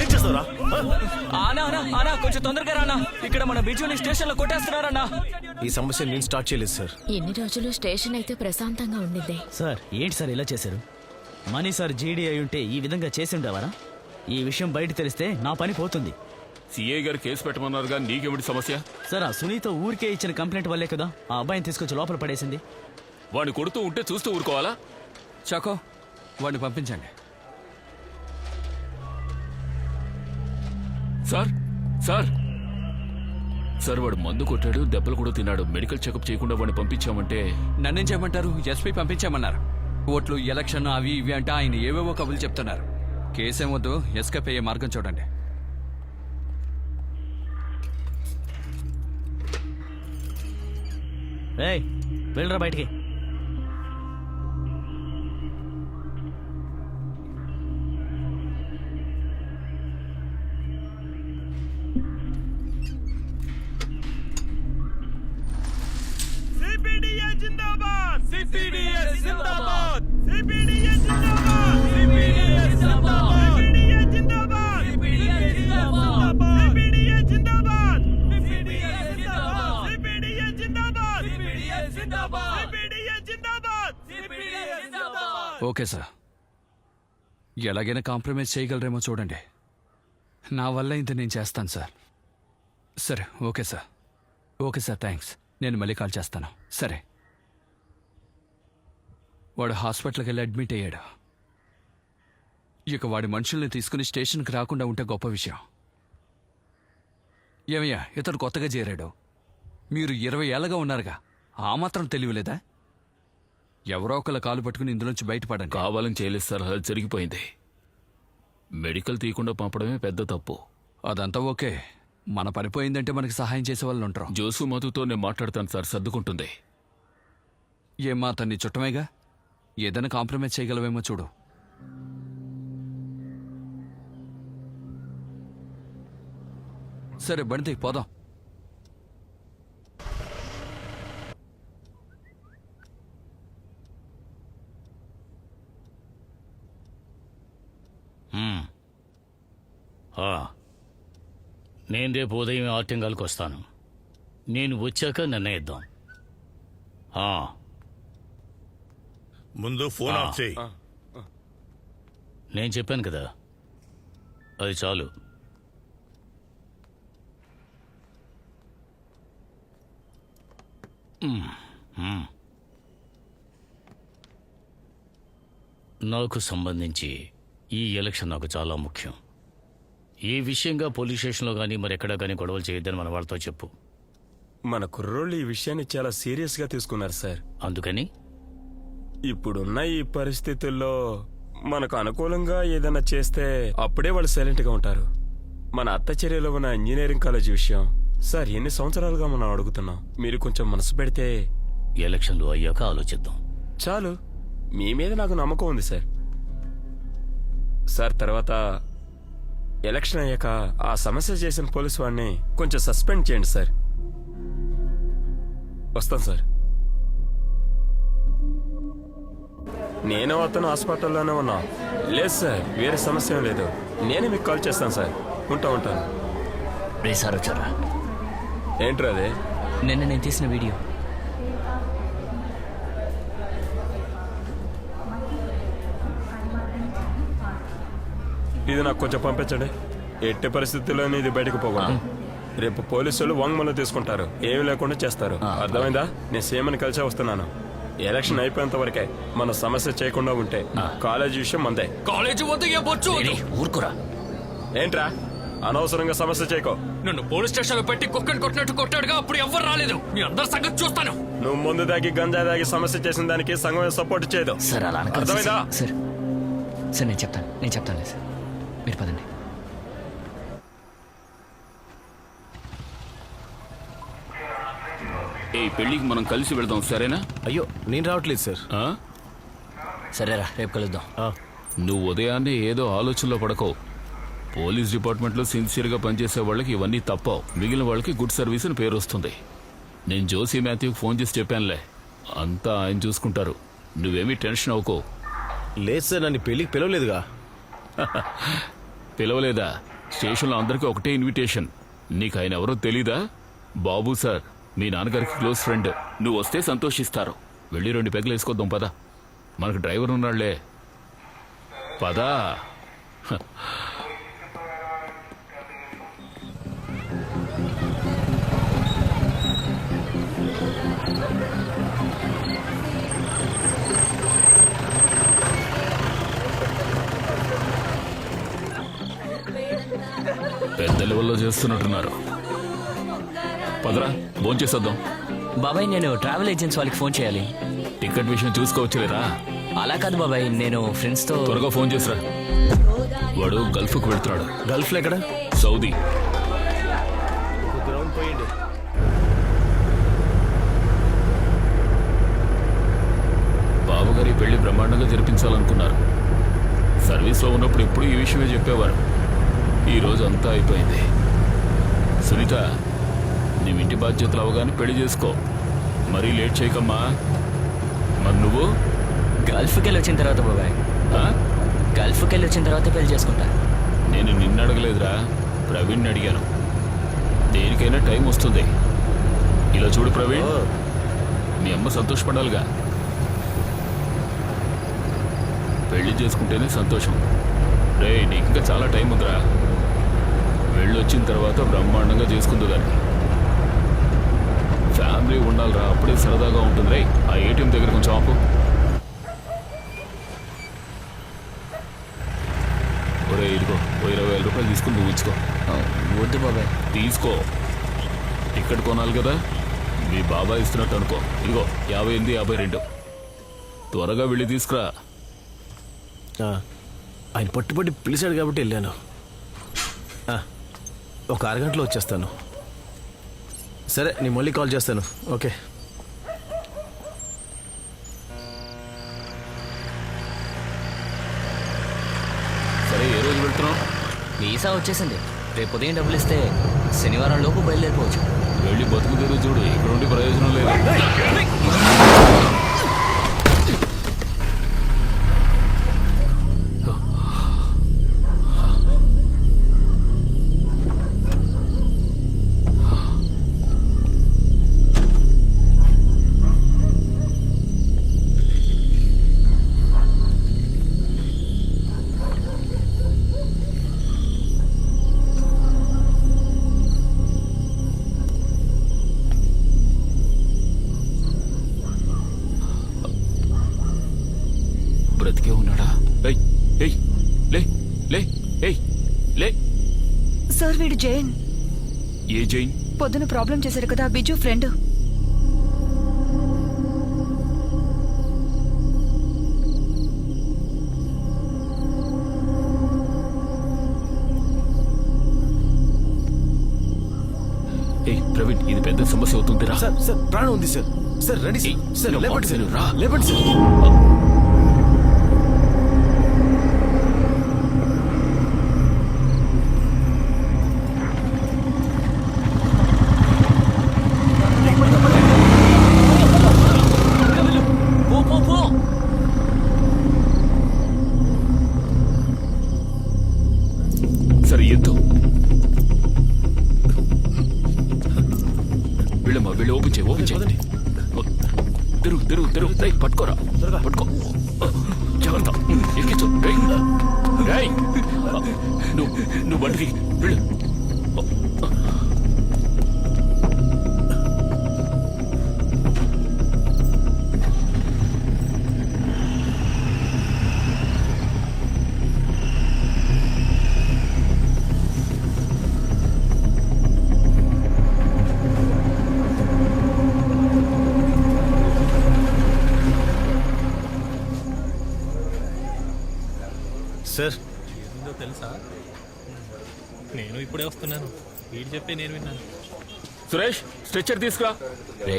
ఏం చేస్తావురా ఆనా ఆనా ఆనా కొంచెం తొందరగా రానా ఇక్కడ మన బిజుని స్టేషన్లో కొట్టేస్తున్నారన్నా ఈ సమస్య నేను స్టార్ట్ చేయలేదు సార్ ఎన్ని రోజులు స్టేషన్ అయితే ప్రశాంతంగా ఉండింది సార్ ఏంటి సార్ ఇలా చేశారు? మనీ సార్ జీడీ అయి ఉంటే ఈ విధంగా చేసి ఉండేవారా? ఈ విషయం బయట తెలిస్తే నా పని పోతుంది. సిఐ గారు కేసు పెట్టమన్నారుగా నీకేమిటి సమస్య? సార్ ఆ సునీత ఊరికే ఇచ్చిన కంప్లైంట్ వల్లే కదా ఆ అబ్బాయిని తీసుకొచ్చి లోపల పడేసింది. వాడిని కొడుతూ ఉంటే చూస్తూ ఊరుకోవాలా? చాకో వాడిని పంపించండి. Sir sir. సార్ వాడు మందు కొట్టాడు దెబ్బలు కూడా తిన్నాడు. మెడికల్ చెకప్ చేయకుండా వాడిని పంపించామంటే? నన్నేం చేయమంటారు? ఎస్పీ పంపించామన్నారు. ఓట్లు ఎలక్షన్ అవి ఇవి అంటే ఆయన ఏవేవో కబులు చెప్తున్నారు. కేసేం వద్దు ఎస్కేప్ అయ్యే మార్గం చూడండి. ఏయ్ వెళ్ళరా బయటికి. Okay sir. ఎలాగైనా కాంప్రమైజ్ చేయగలరేమో చూడండి. నా వల్ల ఇంత నేను చేస్తాను సార్. సరే okay sir. Okay sir thanks. నేను మళ్ళీ కాల్ చేస్తాను. సరే. వాడు హాస్పిటల్కి వెళ్ళి అడ్మిట్ అయ్యాడు. ఇక వాడి మనుషుల్ని తీసుకుని స్టేషన్కి రాకుండా ఉంటే గొప్ప విషయం. ఏమయ్యా ఇతడు కొత్తగా చేరాడు. మీరు ఇరవై ఏళ్ళగా ఉన్నారుగా. ఆ మాత్రం తెలియలేదా ఎవరో ఒకళ్ళ కాలు పట్టుకుని ఇందులోంచి బయటపడండి. కావాలని చేయలేదు సార్ అది జరిగిపోయింది. మెడికల్ తీయకుండా పంపడమే పెద్ద తప్పు. అదంతా ఓకే. మన పని పోయిందంటే మనకి సహాయం చేసే వాళ్ళు ఉంటారు. జోసు మధుతో నేను మాట్లాడతాను సార్ సర్దుకుంటుంది. ఏమా అతన్ని చుట్టమేగా? ఏదైనా కాంప్రమైజ్ చేయగలవేమో చూడు. సరే బండి పోదాం ఆ. నేను రేపు ఉదయం ఆర్టింగాల్కి వస్తాను. నేను వచ్చాక నిర్ణయిద్దాం. ఆ, ముందు ఫోన్ ఆఫ్ చేయి. నేను చెప్పాను కదా. అది చాలు. నాకు సంబంధించి ఈ ఎలక్షన్ నాకు చాలా ముఖ్యం. ఈ విషయంగా పోలీస్ స్టేషన్లో కానీ మరెక్కడా కానీ గొడవలు చేయొద్దని మన వాళ్ళతో చెప్పు. మన కుర్రోళ్ళు ఈ విషయాన్ని చాలా సీరియస్గా తీసుకున్నారు సార్. అందుకని? ఇప్పుడున్న ఈ పరిస్థితుల్లో మనకు అనుకూలంగా ఏదైనా చేస్తే అప్పుడే వాళ్ళు సైలెంట్గా ఉంటారు. మన అత్త చర్యలో ఉన్న ఇంజనీరింగ్ కాలేజ్ విషయం సార్ ఎన్ని సంవత్సరాలుగా మనం అడుగుతున్నాం. మీరు కొంచెం మనసు పెడితే ఎలక్షన్లు అయ్యాక ఆలోచిద్దాం. చాలు. మీ మీద నాకు నమ్మకం ఉంది సార్. సార్ తర్వాత ఎలక్షన్ అయ్యాక ఆ సమస్య చేసిన పోలీసు వాడిని కొంచెం సస్పెండ్ చేయండి సార్. వస్తాను సార్. నేను అతను హాస్పిటల్లోనే ఉన్నా. లేదు సార్. వేరే సమస్య లేదు. నేనే మీకు కాల్ చేస్తాను సార్. ఉంటా ఉంటాను. రే సార్ వచ్చారా? ఏంట్రా అదే? నిన్న నేను తీసిన వీడియో. ఇది నాకు కొంచెం పంపించండి. ఎట్టి పరిస్థితుల్లోనే ఇది బయటకు పోకూడదు రేపు పోలీసులు వాంగ్మూలం తీసుకుంటారు. ఏమి లేకుండా చేస్తారు. అర్థమైందా? నేను సీఎంని కలిసే వస్తున్నాను. ఎలక్షన్ అయిపోయేంత వరకే మన సమస్య చేయకుండా ఉంటే కాలేజీ విషయం మందే. కాలేజీ. ఊరుకురా. ఏంట్రా? అనవసరంగా సమస్య చేయకో. నన్ను పోలీస్ స్టేషన్లో పెట్టి కుక్కని కొట్టినట్టు కొట్టాడుగా అప్పుడు ఎవ్వరు రాలేదు. మీ అందరి సంగతి చూస్తాను. నువ్వు ముందు దాగి గంజా దాగి సమస్య చేసిన దానికి సంఘం సపోర్ట్ చేయదు. సార్ అలా అనకండి. అర్థమైందా? సార్ సార్ నేను చెప్తాను నేను చెప్తాను సార్. మీరు పదండి. ఈ పెళ్ళికి మనం కలిసి వెళ్దాం సరేనా? అయ్యో నేను రావట్లేదు సార్. ఆ? సరేరా రేపు కలుద్దాం. నువ్వు ఉదయాన్నే ఏదో ఆలోచనలో పడకో. పోలీస్ డిపార్ట్మెంట్లో సిన్సియర్గా పనిచేసే వాళ్ళకి ఇవన్నీ తప్పవు. మిగిలిన వాళ్ళకి గుడ్ సర్వీస్ అని పేరు వస్తుంది. నేను జోసీ మాథ్యూకి ఫోన్ చేసి చెప్పానులే. అంతా ఆయన చూసుకుంటారు. నువ్వేమీ టెన్షన్ అవ్వకో. లేదు సార్ నన్ను పెళ్ళికి పిలవలేదుగా. పిలవలేదా? స్టేషన్లో అందరికీ ఒకటే ఇన్విటేషన్. నీకు ఆయన ఎవరో తెలీదా? బాబు సార్ మీ నాన్నగారికి క్లోజ్ ఫ్రెండ్. నువ్వు వస్తే సంతోషిస్తారు. వెళ్ళి రెండు పెగలు వేసుకొద్దాం పదా. మనకు డ్రైవర్ ఉన్నాళ్ళే పదా. పెద్ద లెవెల్లో చేస్తున్నట్టున్నారు. పదరా భోంచేసేద్దాం బాబాయ్ నేను ట్రావెల్ ఏజెన్సీ వాళ్ళకి ఫోన్ చేయాలి. టికెట్ విషయం చూసుకోవచ్చులేరా? అలా కాదు బాబాయ్ నేను ఫ్రెండ్స్తో త్వరగా ఫోన్ చేసిరా. వాడు గల్ఫ్కు వెళ్తున్నాడు. గల్ఫ్లో ఎక్కడ? సౌదీ. బాబుగారి పెళ్ళి బ్రహ్మాండంగా జరిపించాలనుకున్నారు. సర్వీస్లో ఉన్నప్పుడు ఎప్పుడు ఈ విషయమే చెప్పేవారు. ఈ రోజు అంతా అయిపోయింది. సునీత నీ ఇంటి బాధ్యతలు అవగానే పెళ్ళి చేసుకో. మరీ లేట్ చేయకమ్మా. మరి నువ్వు? గల్ఫ్కి వెళ్ళి వచ్చిన తర్వాత బాబాయ్? గల్ఫ్కి వెళ్ళి వచ్చిన తర్వాత పెళ్ళి చేసుకుంటా. నేను నిన్ను అడగలేదురా ప్రవీణ్ని అడిగాను. దేనికైనా టైం వస్తుంది. ఇలా చూడు ప్రవీణ్. మీ అమ్మ సంతోషపడాలిగా. పెళ్ళి చేసుకుంటేనే సంతోషం. రే నీకు ఇంకా చాలా టైం ఉందిరా. వెళ్ళొచ్చిన తర్వాత బ్రహ్మాండంగా చేసుకుందు దాన్ని ఫ్యామిలీ ఉండాలిరా అప్పుడే సరదాగా ఉంటుంది. రే ఆ ఏటీఎం దగ్గర కొంచెం ఆపు. ఒరే ఇదిగో ఓ ఇరవై వేల రూపాయలు తీసుకుని నువ్వు ఇచ్చుకో వద్దు బాబాయ్. తీసుకో. టికెట్ కొనాలి కదా? మీ బాబాయ్ ఇస్తున్నట్టు అనుకో. ఇదిగో యాభై ఎనిమిది యాభై రెండు. త్వరగా వెళ్ళి తీసుకురా. ఆయన పట్టుబట్టి పిలిచాడు కాబట్టి వెళ్ళాను. ఆ, ఒక అరగంటలో వచ్చేస్తాను. సరే నేను మళ్ళీ కాల్ చేస్తాను. ఓకే. సరే ఏ రోజు వెళ్తున్నావు? వీసా వచ్చేసింది. రేపు ఉదయం డబ్బులు ఇస్తే శనివారం లోపు బయలుదేరిపోవచ్చు. వెళ్ళి బతుకు తెరువు చూడు ఇక్కడ ఉండి ప్రయోజనం లేదు. సార్ వీడు? జైన్. ఏ జైన్? పొద్దున ప్రాబ్లం చేశారు కదా బిజు ఫ్రెండ్. ఏయ్ ప్రవీణ్ ఇది పెద్ద సమస్య అవుతుందిరా. సార్ సార్ ప్రాణం ఉంది sir. Sir ready sir. Sir లేపండి సార్. రా. లేపండి సార్. నువ్వు నువ్వు బండికి వెళ్ళు. ఇప్పుడే వస్తున్నాను. వీడు చెప్పే నేను విన్నాను. సురేష్ స్ట్రెచ్చర్ తీసుకురా. రే